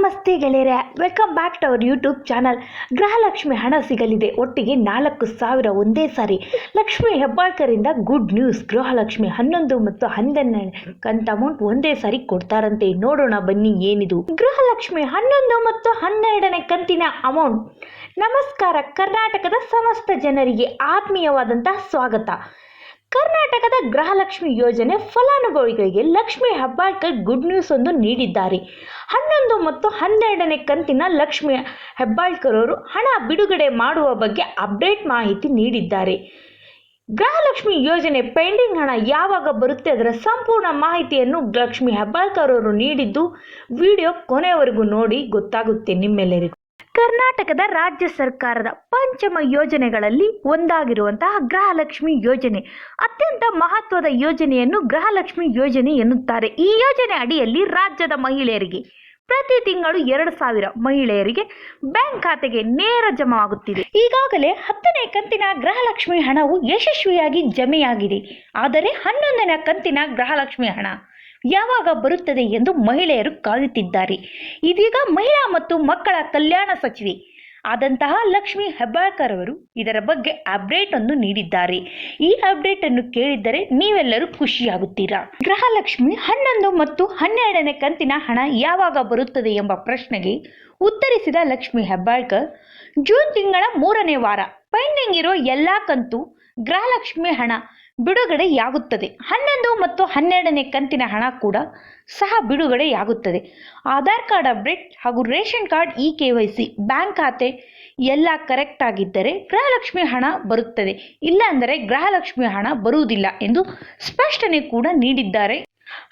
ನಮಸ್ತೆ ಗೆಳೆಯರೆ welcome back to our YouTube channel Gruhalakshmi ಹಣ ಸಿಗಲಿದೆ, ಒಟ್ಟಿಗೆ ನಾಲ್ಕು ಸಾವಿರ ಒಂದೇ ಸಾರಿ. ಲಕ್ಷ್ಮಿ ಹೆಬ್ಬಾಳ್ಕರಿಂದ ಗುಡ್ ನ್ಯೂಸ್ ಗೃಹಲಕ್ಷ್ಮಿ ಹನ್ನೊಂದು ಮತ್ತು ಹನ್ನೆರಡನೇ ಕಂತ ಅಮೌಂಟ್ ಒಂದೇ ಸಾರಿ ಕೊಡ್ತಾರಂತೆ. ನೋಡೋಣ ಬನ್ನಿ ಏನಿದು. ಗೃಹಲಕ್ಷ್ಮಿ ಹನ್ನೊಂದು ಮತ್ತು ಹನ್ನೆರಡನೇ ಕಂತಿನ ಅಮೌಂಟ್ ನಮಸ್ಕಾರ, ಕರ್ನಾಟಕದ ಸಮಸ್ತ ಜನರಿಗೆ ಆತ್ಮೀಯವಾದಂತಹ ಸ್ವಾಗತ. ಕರ್ನಾಟಕದ ಗೃಹಲಕ್ಷ್ಮಿ ಯೋಜನೆ ಫಲಾನುಭವಿಗಳಿಗೆ ಲಕ್ಷ್ಮಿ ಹೆಬ್ಬಾಳ್ಕರ್ ಗುಡ್ ನ್ಯೂಸ್ ಒಂದು ನೀಡಿದ್ದಾರೆ. ಹನ್ನೊಂದು ಮತ್ತು ಹನ್ನೆರಡನೇ ಕಂತಿನ ಲಕ್ಷ್ಮಿ ಹೆಬ್ಬಾಳ್ಕರ್ ಅವರು ಹಣ ಬಿಡುಗಡೆ ಮಾಡುವ ಬಗ್ಗೆ ಅಪ್ಡೇಟ್ ಮಾಹಿತಿ ನೀಡಿದ್ದಾರೆ. ಗೃಹಲಕ್ಷ್ಮಿ ಯೋಜನೆ ಪೆಂಡಿಂಗ್ ಹಣ ಯಾವಾಗ ಬರುತ್ತೆ ಅದರ ಸಂಪೂರ್ಣ ಮಾಹಿತಿಯನ್ನು ಲಕ್ಷ್ಮಿ ಹೆಬ್ಬಾಳ್ಕರ್ ಅವರು ನೀಡಿದ್ದು ವಿಡಿಯೋ ಕೊನೆಯವರೆಗೂ ನೋಡಿ ಗೊತ್ತಾಗುತ್ತೆ ನಿಮ್ಮೆಲ್ಲರಿಗೂ. ಕರ್ನಾಟಕದ ರಾಜ್ಯ ಸರ್ಕಾರದ ಪಂಚಮ ಯೋಜನೆಗಳಲ್ಲಿ ಒಂದಾಗಿರುವಂತಹ ಗೃಹಲಕ್ಷ್ಮಿ ಯೋಜನೆ. ಅತ್ಯಂತ ಮಹತ್ವದ ಯೋಜನೆಯನ್ನು ಗೃಹಲಕ್ಷ್ಮಿ ಯೋಜನೆ ಎನ್ನುತ್ತಾರೆ. ಈ ಯೋಜನೆ ಅಡಿಯಲ್ಲಿ ರಾಜ್ಯದ ಮಹಿಳೆಯರಿಗೆ ಪ್ರತಿ ತಿಂಗಳು ಎರಡು ಸಾವಿರ ಮಹಿಳೆಯರಿಗೆ ಬ್ಯಾಂಕ್ ಖಾತೆಗೆ ನೇರ ಜಮಾವಾಗುತ್ತಿದೆ. ಈಗಾಗಲೇ ಹತ್ತನೇ ಕಂತಿನ ಗೃಹಲಕ್ಷ್ಮಿ ಹಣವು ಯಶಸ್ವಿಯಾಗಿ ಜಮೆಯಾಗಿದೆ. ಆದರೆ ಹನ್ನೊಂದನೇ ಕಂತಿನ ಗೃಹಲಕ್ಷ್ಮಿ ಹಣ ಯಾವಾಗ ಬರುತ್ತದೆ ಎಂದು ಮಹಿಳೆಯರು ಕಾಯುತ್ತಿದ್ದಾರೆ. ಇದೀಗ ಮಹಿಳಾ ಮತ್ತು ಮಕ್ಕಳ ಕಲ್ಯಾಣ ಸಚಿವೆ ಆದಂತಹ ಲಕ್ಷ್ಮಿ ಹೆಬ್ಬಾಳ್ಕರ್ ಅವರು ಇದರ ಬಗ್ಗೆ ಅಪ್ಡೇಟ್ ಅನ್ನು ನೀಡಿದ್ದಾರೆ. ಈ ಅಪ್ಡೇಟ್ ಅನ್ನು ಕೇಳಿದ್ದರೆ ನೀವೆಲ್ಲರೂ ಖುಷಿಯಾಗುತ್ತೀರಾ? ಗೃಹಲಕ್ಷ್ಮಿ ಹನ್ನೊಂದು ಮತ್ತು ಹನ್ನೆರಡನೇ ಕಂತಿನ ಹಣ ಯಾವಾಗ ಬರುತ್ತದೆ ಎಂಬ ಪ್ರಶ್ನೆಗೆ ಉತ್ತರಿಸಿದ ಲಕ್ಷ್ಮಿ ಹೆಬ್ಬಾಳ್ಕರ್, ಜೂನ್ ತಿಂಗಳ ಮೂರನೇ ವಾರ ಪೆಂಡಿಂಗ್ ಇರೋ ಎಲ್ಲಾ ಕಂತು ಗೃಹಲಕ್ಷ್ಮಿ ಹಣ ಬಿಡುಗಡೆಯಾಗುತ್ತದೆ. ಹನ್ನೊಂದು ಮತ್ತು ಹನ್ನೆರಡನೇ ಕಂತಿನ ಹಣ ಕೂಡ ಸಹ ಬಿಡುಗಡೆಯಾಗುತ್ತದೆ. ಆಧಾರ್ ಕಾರ್ಡ್ ಅಪ್ಡೇಟ್ ಹಾಗೂ ration card E K Y C bank ಖಾತೆ ಎಲ್ಲ ಕರೆಕ್ಟ್ ಆಗಿದ್ದರೆ ಗೃಹಲಕ್ಷ್ಮಿ ಹಣ ಬರುತ್ತದೆ. ಇಲ್ಲ ಅಂದರೆ ಗೃಹಲಕ್ಷ್ಮಿ ಹಣ ಬರುವುದಿಲ್ಲ ಎಂದು ಸ್ಪಷ್ಟನೆ ಕೂಡ ನೀಡಿದ್ದಾರೆ.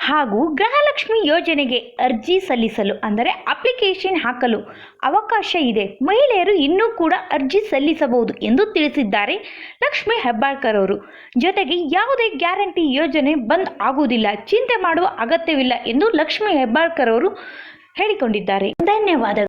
ಹಾಗೂ ಗೃಹಲಕ್ಷ್ಮಿ ಯೋಜನೆಗೆ ಅರ್ಜಿ ಸಲ್ಲಿಸಲು, ಅಂದರೆ ಅಪ್ಲಿಕೇಶನ್ ಹಾಕಲು ಅವಕಾಶ ಇದೆ. ಮಹಿಳೆಯರು ಇನ್ನೂ ಕೂಡ ಅರ್ಜಿ ಸಲ್ಲಿಸಬಹುದು ಎಂದು ತಿಳಿಸಿದ್ದಾರೆ ಲಕ್ಷ್ಮಿ ಹೆಬ್ಬಾಳ್ಕರ್ ಅವರು. ಜೊತೆಗೆ ಯಾವುದೇ ಗ್ಯಾರಂಟಿ ಯೋಜನೆ ಬಂದ್ ಆಗುವುದಿಲ್ಲ, ಚಿಂತೆ ಮಾಡುವ ಅಗತ್ಯವಿಲ್ಲ ಎಂದು ಲಕ್ಷ್ಮಿ ಹೆಬ್ಬಾಳ್ಕರ್ ಅವರು ಹೇಳಿಕೊಂಡಿದ್ದಾರೆ. ಧನ್ಯವಾದಗಳು.